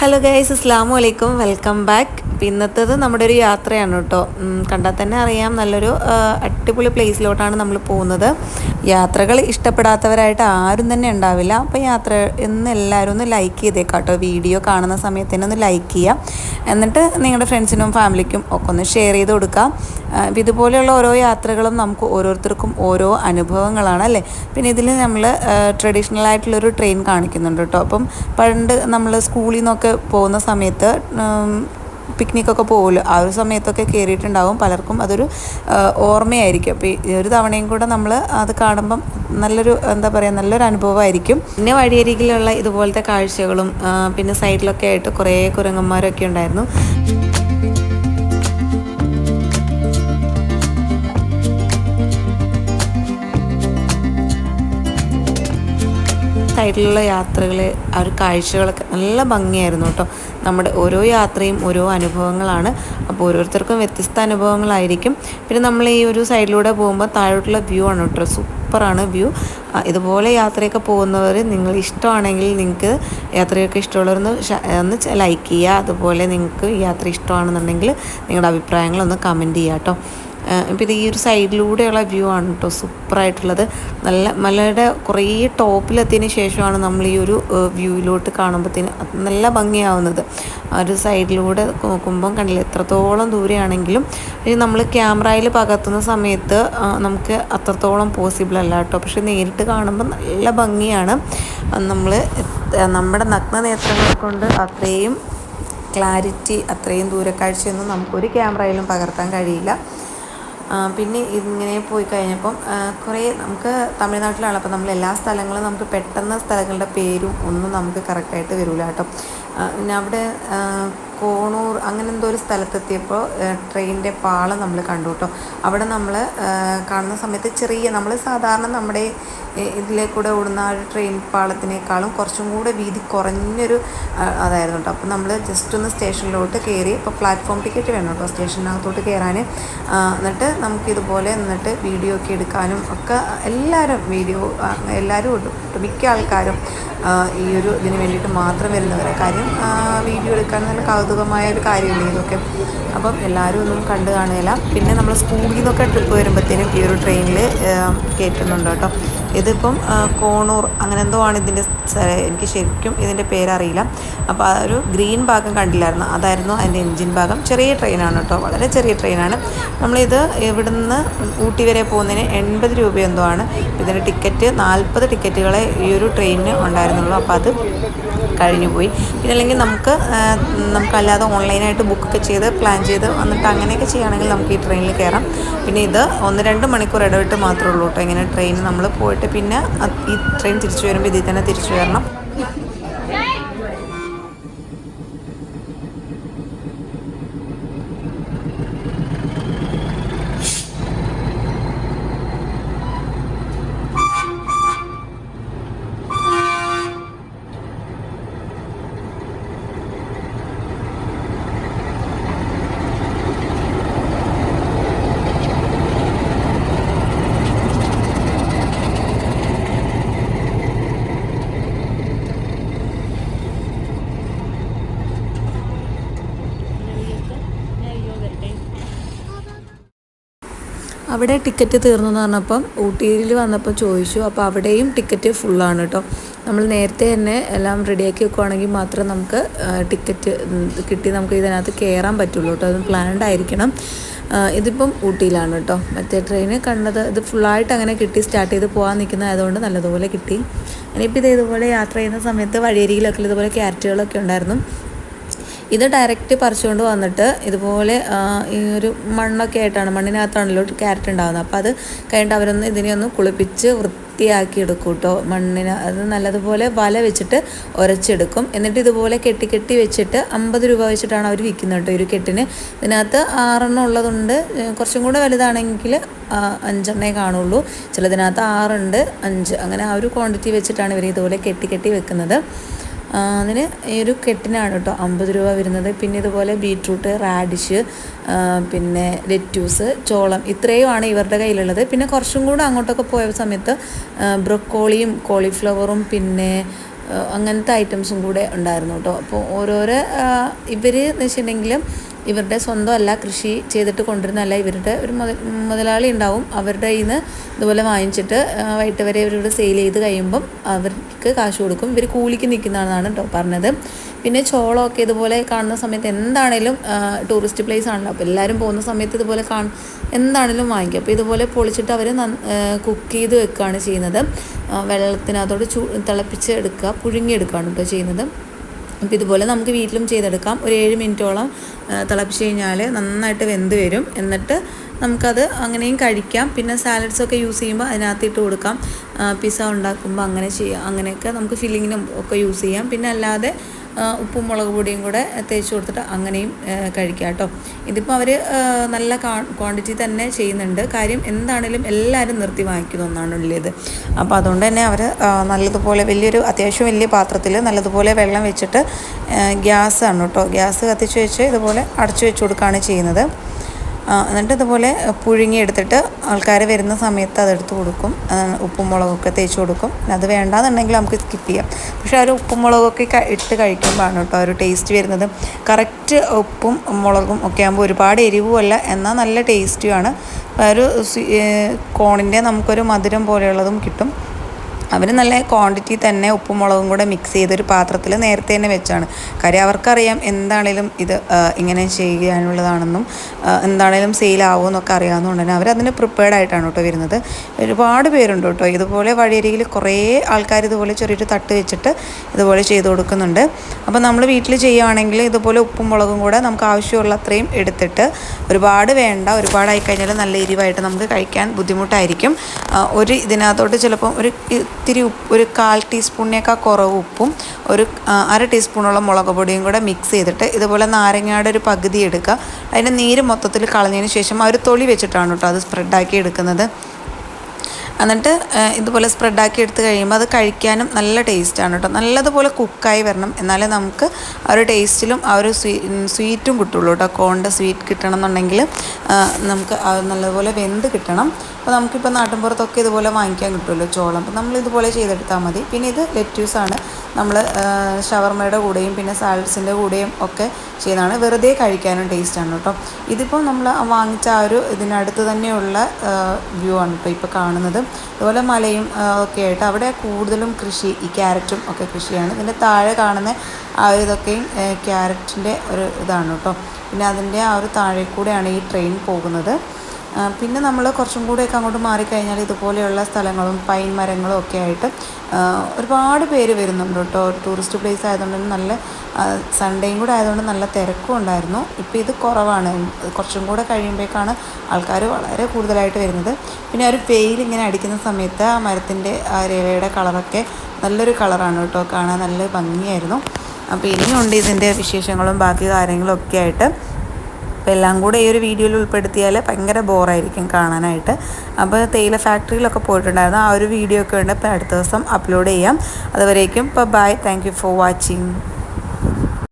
Hello guys അസ്ലാമു അലൈക്കും welcome back ഇന്നത്തേത് നമ്മുടെ ഒരു യാത്രയാണ് കേട്ടോ. കണ്ടാൽ തന്നെ അറിയാം. നല്ലൊരു അടിപൊളി പ്ലേസിലോട്ടാണ് നമ്മൾ പോകുന്നത്. യാത്രകൾ ഇഷ്ടപ്പെടാത്തവരായിട്ട് ആരും തന്നെ ഉണ്ടാവില്ല. അപ്പോൾ യാത്ര ഇന്ന് എല്ലാവരും ഒന്ന് ലൈക്ക് ചെയ്തേക്കാം കേട്ടോ. വീഡിയോ കാണുന്ന സമയത്ത് തന്നെ ഒന്ന് ലൈക്ക് ചെയ്യാം. എന്നിട്ട് നിങ്ങളുടെ ഫ്രണ്ട്സിനും ഫാമിലിക്കും ഒക്കെ ഒന്ന് ഷെയർ ചെയ്ത് കൊടുക്കാം. ആ, ഇതുപോലെയുള്ള ഓരോ യാത്രകളും നമുക്ക് ഓരോരുത്തർക്കും ഓരോ അനുഭവങ്ങളാണ് അല്ലേ? പിന്നെ ഇതിൽ നമ്മൾ ട്രഡീഷണൽ ആയിട്ടുള്ളൊരു ട്രെയിൻ കാണിക്കുന്നുണ്ട് കേട്ടോ. അപ്പം പണ്ട് നമ്മൾ സ്കൂളിൽ നിന്നൊക്കെ പോകുന്ന സമയത്ത് പിക്നിക്കൊക്കെ പോകുമല്ലോ ആ ഒരു സമയത്തൊക്കെ കയറിയിട്ടുണ്ടാവും പലർക്കും അതൊരു ഓർമ്മയായിരിക്കും. അപ്പോൾ ഈ ഒരു തവണയും കൂടെ നമ്മൾ അത് കാണുമ്പം നല്ലൊരു എന്താ പറയുക നല്ലൊരു അനുഭവമായിരിക്കും. പിന്നെ വഴിയരികിലുള്ള ഇതുപോലത്തെ കാഴ്ചകളും പിന്നെ സൈഡിലൊക്കെ ആയിട്ട് കുറേ കുരങ്ങന്മാരൊക്കെ ഉണ്ടായിരുന്നു. സൈഡിലുള്ള യാത്രകൾ ആ ഒരു കാഴ്ചകളൊക്കെ നല്ല ഭംഗിയായിരുന്നു കേട്ടോ. നമ്മുടെ ഓരോ യാത്രയും ഓരോ അനുഭവങ്ങളാണ്. അപ്പോൾ ഓരോരുത്തർക്കും വ്യത്യസ്ത അനുഭവങ്ങളായിരിക്കും. പിന്നെ നമ്മൾ ഈ ഒരു സൈഡിലൂടെ പോകുമ്പോൾ താഴോട്ടുള്ള വ്യൂ ആണ് കേട്ടോ. സൂപ്പറാണ് വ്യൂ. ഇതുപോലെ യാത്രയൊക്കെ പോകുന്നവർ നിങ്ങൾ ഇഷ്ടമാണെങ്കിൽ നിങ്ങൾക്ക് യാത്രയൊക്കെ ഇഷ്ടമുള്ളവരൊന്ന് ഷ- ഒന്ന് ലൈക്ക് ചെയ്യുക. അതുപോലെ നിങ്ങൾക്ക് യാത്ര ഇഷ്ടമാണെന്നുണ്ടെങ്കിൽ നിങ്ങളുടെ അഭിപ്രായങ്ങളൊന്ന് കമന്റ് ചെയ്യുക കേട്ടോ. ഇത് ഈ ഒരു സൈഡിലൂടെയുള്ള വ്യൂ ആണ് കേട്ടോ. സൂപ്പറായിട്ടുള്ളത്. നല്ല മലയുടെ കുറേ ടോപ്പിലെത്തിയതിന് ശേഷമാണ് നമ്മൾ ഈ ഒരു വ്യൂയിലോട്ട് കാണുമ്പോഴത്തേന് നല്ല ഭംഗിയാവുന്നത്. ആ ഒരു സൈഡിലൂടെ നോക്കുമ്പം കണ്ടില്ല? എത്രത്തോളം ദൂരെയാണെങ്കിലും നമ്മൾ ക്യാമറയിൽ പകർത്തുന്ന സമയത്ത് നമുക്ക് അത്രത്തോളം പോസിബിൾ അല്ല കേട്ടോ. പക്ഷെ നേരിട്ട് കാണുമ്പോൾ നല്ല ഭംഗിയാണ്. നമ്മൾ നമ്മുടെ നഗ്ന നേത്രങ്ങൾ കൊണ്ട് അത്രയും ക്ലാരിറ്റി അത്രയും ദൂരക്കാഴ്ചയൊന്നും നമുക്കൊരു ക്യാമറയിലും പകർത്താൻ കഴിയില്ല. പിന്നെ ഇങ്ങനെ പോയി കഴിഞ്ഞപ്പം കുറേ നമുക്ക് തമിഴ്നാട്ടിലാണ് അപ്പോൾ നമ്മൾ എല്ലാ സ്ഥലങ്ങളും നമുക്ക് പെട്ടെന്ന് സ്ഥലങ്ങളുടെ പേരും ഒന്നും നമുക്ക് കറക്റ്റായിട്ട് വരില്ല കേട്ടോ. പിന്നെ അവിടെ കോണൂർ അങ്ങനെ എന്തോ ഒരു സ്ഥലത്തെത്തിയപ്പോൾ ട്രെയിനിന്റെ പാളം നമ്മൾ കണ്ടു കേട്ടോ അവിടെ നമ്മൾ കാണുന്ന സമയത്ത് ചെറിയ നമ്മൾ സാധാരണ നമ്മുടെ ഇതിലെ കൂടെ ഓടുന്ന ആ ഒരു ട്രെയിൻ പാളത്തിനേക്കാളും കുറച്ചും കൂടെ വീതി കുറഞ്ഞൊരു അതായിരുന്നു കേട്ടോ അപ്പോൾ നമ്മൾ ജസ്റ്റ് ഒന്ന് സ്റ്റേഷനിലോട്ട് കയറി ഇപ്പോൾ പ്ലാറ്റ്ഫോം ടിക്കറ്റ് വേണം കേട്ടോ സ്റ്റേഷനകത്തോട്ട് കയറാൻ എന്നിട്ട് നമുക്കിതുപോലെ എന്നിട്ട് വീഡിയോ ഒക്കെ എടുക്കാനും ഒക്കെ എല്ലാവരും വീഡിയോ എല്ലാവരും മിക്ക ആൾക്കാരും. ഈ ഒരു ഇതിന് വേണ്ടിയിട്ട് മാത്രം വരുന്നവരെ. കാര്യം വീഡിയോ എടുക്കാൻ നല്ല കൗതുകമായ ഒരു കാര്യമല്ലേ ഇതൊക്കെ? അപ്പം എല്ലാവരും ഒന്നും കണ്ടു കാണുകയില്ല. പിന്നെ നമ്മൾ സ്കൂളിൽ നിന്നൊക്കെ ട്രിപ്പ് വരുമ്പോഴത്തേനും ഈ ഒരു ട്രെയിനിൽ കയറ്റുന്നുണ്ട് കേട്ടോ. ഇതിപ്പം കോണൂർ അങ്ങനെ എന്തോ ആണ് ഇതിന്റെ എനിക്ക് ശരിക്കും ഇതിന്റെ പേരറിയില്ല. അപ്പോൾ ആ ഒരു ഗ്രീൻ ഭാഗം കണ്ടില്ലായിരുന്നു. അതായിരുന്നു അതിന്റെ എൻജിൻ ഭാഗം. ചെറിയ ട്രെയിനാണ് കേട്ടോ വളരെ ചെറിയ ട്രെയിനാണ് നമ്മളിത് ഇവിടുന്ന് ഊട്ടി വരെ പോകുന്നതിന് എൺപത് രൂപ എന്തോ ആണ്. ഇതിന്റെ ടിക്കറ്റ് നാൽപ്പത് ടിക്കറ്റുകളെ ഈ ഒരു ട്രെയിനിന് ഉണ്ടായിരുന്നുള്ളൂ. അപ്പോൾ അത് കഴിഞ്ഞു പോയി. പിന്നെ അല്ലെങ്കിൽ നമുക്ക് നമുക്കല്ലാതെ ഓൺലൈനായിട്ട് ബുക്കൊക്കെ ചെയ്ത് പ്ലാൻ ചെയ്ത് വന്നിട്ട് അങ്ങനെയൊക്കെ ചെയ്യുകയാണെങ്കിൽ നമുക്ക് ഈ ട്രെയിനിൽ കയറാം. പിന്നെ ഇത് ഒന്ന് രണ്ട് മണിക്കൂർ ഇടവിട്ട് മാത്രമേ ഉള്ളൂ കേട്ടോ ഇങ്ങനെ ട്രെയിൻ നമ്മൾ പോയിട്ട് പിന്നെ അത് ഈ ട്രെയിൻ തിരിച്ചു വരുമ്പോൾ ഇതിൽ തന്നെ തിരിച്ചു വരണം. അവിടെ ടിക്കറ്റ് തീർന്നു എന്ന് പറഞ്ഞപ്പം ഊട്ടിയിൽ വന്നപ്പോൾ ചോദിച്ചു അപ്പോൾ അവിടെയും ടിക്കറ്റ് ഫുള്ളാണ് കേട്ടോ നമ്മൾ നേരത്തെ തന്നെ എല്ലാം റെഡിയാക്കി വെക്കുവാണെങ്കിൽ മാത്രം നമുക്ക് ടിക്കറ്റ് കിട്ടി നമുക്ക് ഇതിനകത്ത് കയറാൻ പറ്റുള്ളൂ കേട്ടോ അത് പ്ലാൻഡ് ആയിരിക്കണം. ഇതിപ്പം ഊട്ടിയിലാണ് കേട്ടോ മറ്റേ ട്രെയിൻ കണ്ടത് ഇത് ഫുള്ളായിട്ട് അങ്ങനെ കിട്ടി സ്റ്റാർട്ട് ചെയ്ത് പോകാൻ നിൽക്കുന്നതായതുകൊണ്ട് നല്ലതുപോലെ കിട്ടി. ഇനിയിപ്പോൾ ഇത് ഇതുപോലെ യാത്ര ചെയ്യുന്ന സമയത്ത് വഴിയരികിലൊക്കെ ഇതുപോലെ ക്യാരറ്റുകളൊക്കെ ഉണ്ടായിരുന്നു. ഇത് ഡയറക്റ്റ് പറിച്ചുകൊണ്ട് വന്നിട്ട് ഇതുപോലെ ഈ ഒരു മണ്ണൊക്കെ ആയിട്ടാണ് മണ്ണിനകത്താണല്ലോ ക്യാരറ്റ് ഉണ്ടാകുന്നത് അപ്പോൾ അത് കഴിഞ്ഞിട്ട് അവരൊന്ന് ഇതിനെ ഒന്ന് കുളിപ്പിച്ച് വൃത്തിയാക്കി എടുക്കും കേട്ടോ മണ്ണിന്. അത് നല്ലതുപോലെ വല വെച്ചിട്ട് ഉരച്ചെടുക്കും എന്നിട്ട് ഇതുപോലെ കെട്ടി കെട്ടി വെച്ചിട്ട് അമ്പത് രൂപ വെച്ചിട്ടാണ് അവർ വിൽക്കുന്നത് കേട്ടോ ഒരു കെട്ടിന്. ഇതിനകത്ത് ആറെണ്ണം ഉള്ളതുണ്ട്. കുറച്ചും കൂടെ വലുതാണെങ്കിൽ അഞ്ചെണ്ണേ കാണുള്ളൂ. ചിലതിനകത്ത് ആറുണ്ട് അഞ്ച്. അങ്ങനെ ആ ഒരു ക്വാണ്ടിറ്റി വെച്ചിട്ടാണ് ഇവർ ഇതുപോലെ കെട്ടി കെട്ടി വെക്കുന്നത്. അതിന് ഈ ഒരു കെട്ടിനാണ് കേട്ടോ അമ്പത് രൂപ വരുന്നത്. പിന്നെ ഇതുപോലെ ബീട്രൂട്ട് റാഡിഷ് പിന്നെ ലെറ്റ്യൂസ് ചോളം ഇത്രയുമാണ് ഇവരുടെ കയ്യിലുള്ളത്. പിന്നെ കുറച്ചും കൂടെ അങ്ങോട്ടൊക്കെ പോയ സമയത്ത് ബ്രൊക്കോളിയും കോളിഫ്ലവറും പിന്നെ അങ്ങനത്തെ ഐറ്റംസും കൂടെ ഉണ്ടായിരുന്നു കേട്ടോ. അപ്പോൾ ഓരോരോ ഇവർ എന്ന് വെച്ചിട്ടുണ്ടെങ്കിൽ ഇവരുടെ സ്വന്തമല്ല കൃഷി ചെയ്തിട്ട് കൊണ്ടുവരുന്നതല്ല. ഇവരുടെ ഒരു മുതലാളി ഉണ്ടാവും. അവരുടെ കയ്യിൽ നിന്ന് ഇതുപോലെ വാങ്ങിച്ചിട്ട് വൈകിട്ട് വരെ ഇവരോട് സെയിൽ ചെയ്ത് കഴിയുമ്പം അവർക്ക് കാശ് കൊടുക്കും. ഇവർ കൂലിക്ക് നിൽക്കുന്നതാണെന്നാണ് കേട്ടോ പറഞ്ഞത്. പിന്നെ ചോളമൊക്കെ ഇതുപോലെ കാണുന്ന സമയത്ത് എന്താണേലും ടൂറിസ്റ്റ് പ്ലേസ് ആണല്ലോ. അപ്പോൾ എല്ലാവരും പോകുന്ന സമയത്ത് ഇതുപോലെ കാണും എന്താണേലും വാങ്ങിക്കും. അപ്പോൾ ഇതുപോലെ പൊളിച്ചിട്ട് അവർ കുക്ക് ചെയ്ത് വെക്കുകയാണ് ചെയ്യുന്നത്. വെള്ളത്തിനകത്തോട് ചൂ തിളപ്പിച്ച് എടുക്കുക പുഴുങ്ങിയെടുക്കുകയാണ് കേട്ടോ ചെയ്യുന്നത്. അപ്പോൾ ഇതുപോലെ നമുക്ക് വീട്ടിലും ചെയ്തെടുക്കാം. ഒരു ഏഴ് മിനിറ്റോളം തിളപ്പിച്ച് കഴിഞ്ഞാൽ നന്നായിട്ട് വെന്ത് വരും. എന്നിട്ട് നമുക്കത് അങ്ങനെയും കഴിക്കാം. പിന്നെ സാലഡ്സൊക്കെ യൂസ് ചെയ്യുമ്പോൾ അതിനകത്ത് ഇട്ട് കൊടുക്കാം. പിസ്സ ഉണ്ടാക്കുമ്പോൾ അങ്ങനെ ചെയ്യാം. അങ്ങനെയൊക്കെ നമുക്ക് ഫില്ലിങ്ങിനും ഒക്കെ യൂസ് ചെയ്യാം. പിന്നെ അല്ലാതെ ഉപ്പും മുളക് പൊടിയും കൂടെ തേച്ച് കൊടുത്തിട്ട് അങ്ങനെയും കഴിക്കാം കേട്ടോ. ഇതിപ്പോൾ അവർ നല്ല ക്വാണ്ടിറ്റി തന്നെ ചെയ്യുന്നുണ്ട്. കാര്യം എന്താണേലും എല്ലാവരും നിർത്തി വാങ്ങിക്കുന്ന ഒന്നാണ് ഉള്ളത് അപ്പോൾ അതുകൊണ്ട് തന്നെ അവർ നല്ലതുപോലെ വലിയൊരു അത്യാവശ്യം വലിയ പാത്രത്തിൽ നല്ലതുപോലെ വെള്ളം വെച്ചിട്ട് ഗ്യാസ് ആണ് കേട്ടോ. ഗ്യാസ് കത്തിച്ച് വെച്ച് ഇതുപോലെ അടച്ചു വെച്ച് കൊടുക്കുകയാണ് ചെയ്യുന്നത്. എന്നിട്ട് ഇതുപോലെ പുഴുങ്ങിയെടുത്തിട്ട് ആൾക്കാർ വരുന്ന സമയത്ത് അതെടുത്ത് കൊടുക്കും. ഉപ്പും മുളകൊക്കെ തേച്ച് കൊടുക്കും. അത് വേണ്ടാന്നുണ്ടെങ്കിൽ നമുക്ക് സ്കിപ്പ് ചെയ്യാം. പക്ഷേ ആ ഒരു ഉപ്പും മുളകൊക്കെ ഇട്ട് കഴിക്കുമ്പോഴാണ് കേട്ടോ ഒരു ടേസ്റ്റ് വരുന്നത്. കറക്റ്റ് ഉപ്പും മുളകും ഒക്കെ ആകുമ്പോൾ ഒരുപാട് എരിവുമല്ല എന്നാൽ നല്ല ടേസ്റ്റുമാണ് ഒരു കോണിന്റെ നമുക്കൊരു മധുരം പോലെയുള്ളതും കിട്ടും. അവർ നല്ല ക്വാണ്ടിറ്റി തന്നെ ഉപ്പും മുളകും കൂടെ മിക്സ് ചെയ്തൊരു പാത്രത്തിൽ നേരത്തെ തന്നെ വെച്ചാണ്. കാര്യം അവർക്കറിയാം എന്താണേലും ഇത് ഇങ്ങനെ ചെയ്യാനുള്ളതാണെന്നും എന്താണേലും സെയിൽ ആവുമെന്നൊക്കെ അറിയാവുന്നതുകൊണ്ട് തന്നെ അവരതിന് പ്രിപ്പയർഡ് ആയിട്ടാണ് കേട്ടോ വരുന്നത്. ഒരുപാട് പേരുണ്ട് കേട്ടോ. ഇതുപോലെ വഴിയരികിൽ കുറേ ആൾക്കാർ ഇതുപോലെ ചെറിയൊരു തട്ട് വെച്ചിട്ട് ഇതുപോലെ ചെയ്ത് കൊടുക്കുന്നുണ്ട്. അപ്പോൾ നമ്മൾ വീട്ടിൽ ചെയ്യുകയാണെങ്കിൽ ഇതുപോലെ ഉപ്പും മുളകും കൂടെ നമുക്ക് ആവശ്യമുള്ള അത്രയും എടുത്തിട്ട് ഒരുപാട് വേണ്ട ഒരുപാടായി കഴിഞ്ഞാൽ നല്ല എരിവായിട്ട് നമുക്ക് കഴിക്കാൻ ബുദ്ധിമുട്ടായിരിക്കും. ഒരു ഇതിനകത്തോട്ട് ചിലപ്പം ഒരു ഇത്തിരി ഒരു കാൽ ടീസ്പൂണിനേക്കാൾ കുറവ് ഉപ്പും ഒരു അര ടീസ്പൂണോളം മുളക് പൊടിയും കൂടെ മിക്സ് ചെയ്തിട്ട് ഇതുപോലെ നാരങ്ങയുടെ ഒരു പകുതി എടുക്കുക. അതിന്റെ നീര് മൊത്തത്തിൽ കളഞ്ഞതിന് ശേഷം ആ ഒരു തൊളി വെച്ചിട്ടാണ് കേട്ടോ അത് സ്പ്രെഡാക്കി എടുക്കുന്നത്. എന്നിട്ട് ഇതുപോലെ സ്പ്രെഡാക്കി എടുത്ത് കഴിയുമ്പോൾ അത് കഴിക്കാനും നല്ല ടേസ്റ്റാണ് കേട്ടോ. നല്ലതുപോലെ കുക്കായി വരണം. എന്നാലേ നമുക്ക് ആ ഒരു ടേസ്റ്റിലും ആ ഒരു സ്വീ സ്വീറ്റും കിട്ടുള്ളൂ കേട്ടോ. കോണിന്റെ സ്വീറ്റ് കിട്ടണം എന്നുണ്ടെങ്കിൽ നമുക്ക് നല്ലതുപോലെ വെന്ത് കിട്ടണം. അപ്പോൾ നമുക്കിപ്പോൾ നാട്ടിൻപുറത്തൊക്കെ ഇതുപോലെ വാങ്ങിക്കാൻ കിട്ടുമല്ലോ ചോളം. അപ്പോൾ നമ്മൾ ഇതുപോലെ ചെയ്തെടുത്താൽ മതി. പിന്നെ ഇത് ലെറ്റ്യൂസാണ് നമ്മൾ ഷവർമയുടെ കൂടെയും പിന്നെ സാലഡ്സിന്റെ കൂടെയും ഒക്കെ ചെയ്യുന്നതാണ്. വെറുതെ കഴിക്കാനും ടേസ്റ്റാണ് കേട്ടോ. ഇതിപ്പോൾ നമ്മൾ വാങ്ങിച്ച ആ ഒരു ഇതിനടുത്ത് തന്നെയുള്ള വ്യൂ ആണ് ഇപ്പോൾ ഇപ്പോൾ കാണുന്നത്. അതുപോലെ മലയും ഒക്കെ ആയിട്ട് അവിടെ കൂടുതലും കൃഷി ഈ ക്യാരറ്റും ഒക്കെ കൃഷിയാണ്. ഇതിന്റെ താഴെ കാണുന്ന ആ ഒരു ഇതൊക്കെയും ക്യാരറ്റിന്റെ ഒരു ഇതാണ് കേട്ടോ. പിന്നെ അതിന്റെ ആ ഒരു താഴെ കൂടെയാണ് ഈ ട്രെയിൻ പോകുന്നത്. പിന്നെ നമ്മൾ കുറച്ചും കൂടെയൊക്കെ അങ്ങോട്ട് മാറിക്കഴിഞ്ഞാൽ ഇതുപോലെയുള്ള സ്ഥലങ്ങളും പൈൻ മരങ്ങളും ഒക്കെ ആയിട്ട് ഒരുപാട് പേര് വരുന്നുണ്ട് കേട്ടോ. ടൂറിസ്റ്റ് പ്ലേസ് ആയതുകൊണ്ട് നല്ല സൺഡേയും കൂടെ ആയതുകൊണ്ട് നല്ല തിരക്കും ഉണ്ടായിരുന്നു. ഇപ്പോൾ ഇത് കുറവാണ്. കുറച്ചും കൂടെ കഴിയുമ്പോഴേക്കാണ് ആൾക്കാർ വളരെ കൂടുതലായിട്ട് വരുന്നത്. പിന്നെ ഒരു വെയിൽ ഇങ്ങനെ അടിക്കുന്ന സമയത്ത് ആ മരത്തിന്റെ ആ രേവയുടെ കളറൊക്കെ നല്ലൊരു കളറാണ് കേട്ടോ. കാണാൻ നല്ല ഭംഗിയായിരുന്നു. അപ്പോൾ ഇനിയുണ്ട് ഇതിന്റെ വിശേഷങ്ങളും ബാക്കി കാര്യങ്ങളും ഒക്കെ ആയിട്ട്. അപ്പോൾ എല്ലാം കൂടെ ഈ ഒരു വീഡിയോയിൽ ഉൾപ്പെടുത്തിയാൽ ഭയങ്കര ബോറായിരിക്കും കാണാനായിട്ട്. അപ്പോൾ തേയില ഫാക്ടറിയിലൊക്കെ പോയിട്ടുണ്ടായിരുന്നു. ആ ഒരു വീഡിയോ ഒക്കെ ഉണ്ട്. അപ്പോൾ അടുത്ത ദിവസം അപ്ലോഡ് ചെയ്യാം. അതുവരേക്കും ഇപ്പോൾ ബൈ താങ്ക് ഫോർ വാച്ചിങ്